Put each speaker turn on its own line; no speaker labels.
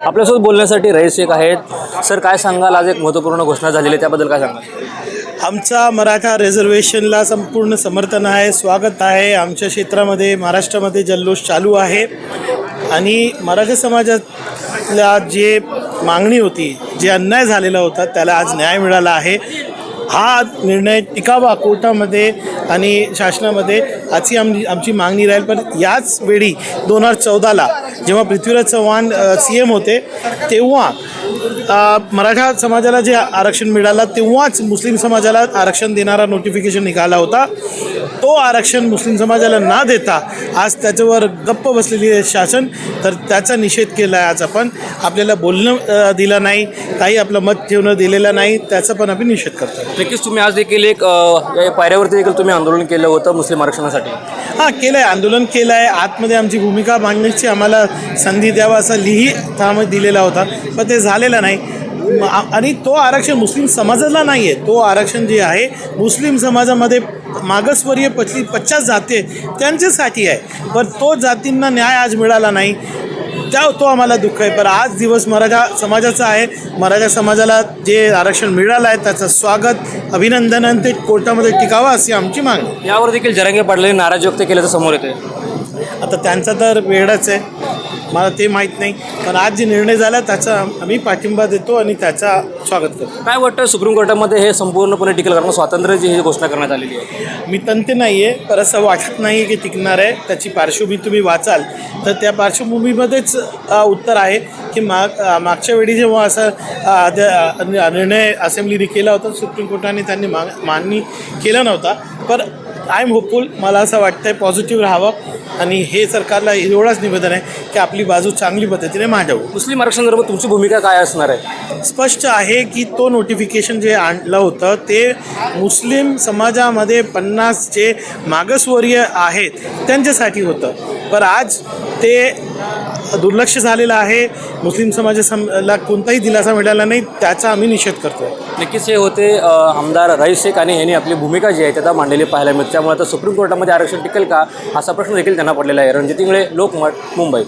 आपल्यासोबत बोलण्यासाठी रईस शेख आहेत. सर काय सांगाल? आज एक महत्त्वपूर्ण घोषणा झालेली आहे. त्याबद्दल काय सांगाल?
आमचा मराठा रिझर्वेशनला संपूर्ण समर्थन आहे स्वागत आहे. आमच्या क्षेत्रामध्ये महाराष्ट्रामध्ये जल्लोष चालू आहे. आणि मराठा समाजातल्या जे मागणी होती जे अन्याय झालेला होता त्याला आज न्याय मिळाला आहे. हा निर्णय टिकावा कोर्टामध्ये आणि शासनामध्ये आजची आम आमची मागणी राहील. पण याच वेळी दोन हजार चौदाला जेव्हा पृथ्वीराज चव्हाण सी एम होते तेव्हा मराठा समाजाला जे आरक्षण मिळालं तेव्हाच मुस्लिम समाजाला आरक्षण देणारा नोटिफिकेशन निघाला होता. तो आरक्षण मुस्लिम समाजाला ना देता आज त्याच्यावर गप्प बसलेली आहे शासन. तर त्याचा निषेध केला आहे आज आपण. आपल्याला बोलणं दिलं नाही काही आपलं मत ठेवणं दिलेलं नाही त्याचा पण आम्ही निषेध करतो
नक्कीच तुम्ही आज देखील एक पायऱ्यावरती देखील तुम्ही आंदोलन केलं होतं मुस्लिम आरक्षणासाठी?
हां केलं आहे आंदोलन केलं आहे आतमध्ये आमची भूमिका मांडण्याची आम्हाला संधी द्यावा असा लिही त्यामध्ये दिलेला होता. पण ते झालेलं नाही. आणि तो आरक्षण मुस्लिम समाजाला नाही आहे तो आरक्षण जे आहे मुस्लिम समाजामध्ये मागासवर्गीय पचली पच्चास जाती आहे त्यांच्यासाठी आहे. पण तो जातींना न्याय आज मिळाला नाही. त्या तो आम्हाला दुःख आहे. पण आज दिवस मराठा समाजाचा आहे. मराठा समाजाला जे आरक्षण मिळालं आहे त्याचं स्वागत अभिनंदन आणि ते कोर्टामध्ये टिकावं अशी आमची मागणी.
यावर देखील जरांगे पाटलांनी नाराजी व्यक्त केल्याचं समोर येते
आता त्यांचा तर वेळच आहे. मला ते माहीत नाही. पण आज जे निर्णय झाला त्याचा आम्ही पाठिंबा देतो आणि त्याचा स्वागत करतो.
काय वाटतं सुप्रीम कोर्टामध्ये हे संपूर्णपणे टिकल करणं स्वातंत्र्याची ही घोषणा करण्यात आलेली आहे?
मी तंत्र नाही आहे पण असं वाटत नाही की टिकणार आहे. त्याची पार्श्वभूमी तुम्ही वाचाल. तर त्या पार्श्वभूमीमध्येच उत्तर आहे की माग मागच्या वेळी जेव्हा असं निर्णय असेंब्लीने केला होता सुप्रीम कोर्टाने त्यांनी माग मागणी केला नव्हता. पण आय एम होपफुल. मला असं वाटतं आहे पॉझिटिव्ह राहावं. आणि हे सरकारला एवढंच निवेदन आहे की आपली बाजू चांगली पद्धतीने मांडावं.
मुस्लिम आरक्षणाबरोबर तुमची भूमिका काय असणार आहे?
स्पष्ट आहे की तो नोटिफिकेशन जे आणलं होतं ते मुस्लिम समाजामध्ये पन्नास जे मागासवर्गीय आहेत त्यांच्यासाठी होतं. पण आज ते दुर्लक्ष झालेलं आहे. मुस्लिम समाजाला कोणताही दिलासा मिळाला नाही त्याचा आम्ही निषेध करतो
नक्कीच हे होते आमदार रईस शेख आणि यांनी आपली भूमिका जी आहे त्याचा मांडलेली पाहायला मिळते. त्यामुळे आता सुप्रीम कोर्टामध्ये आरक्षण टिकेल का असा प्रश्न देखील त्यांना पडलेला आहे. रणजित इंगळे लोकमत मुंबई.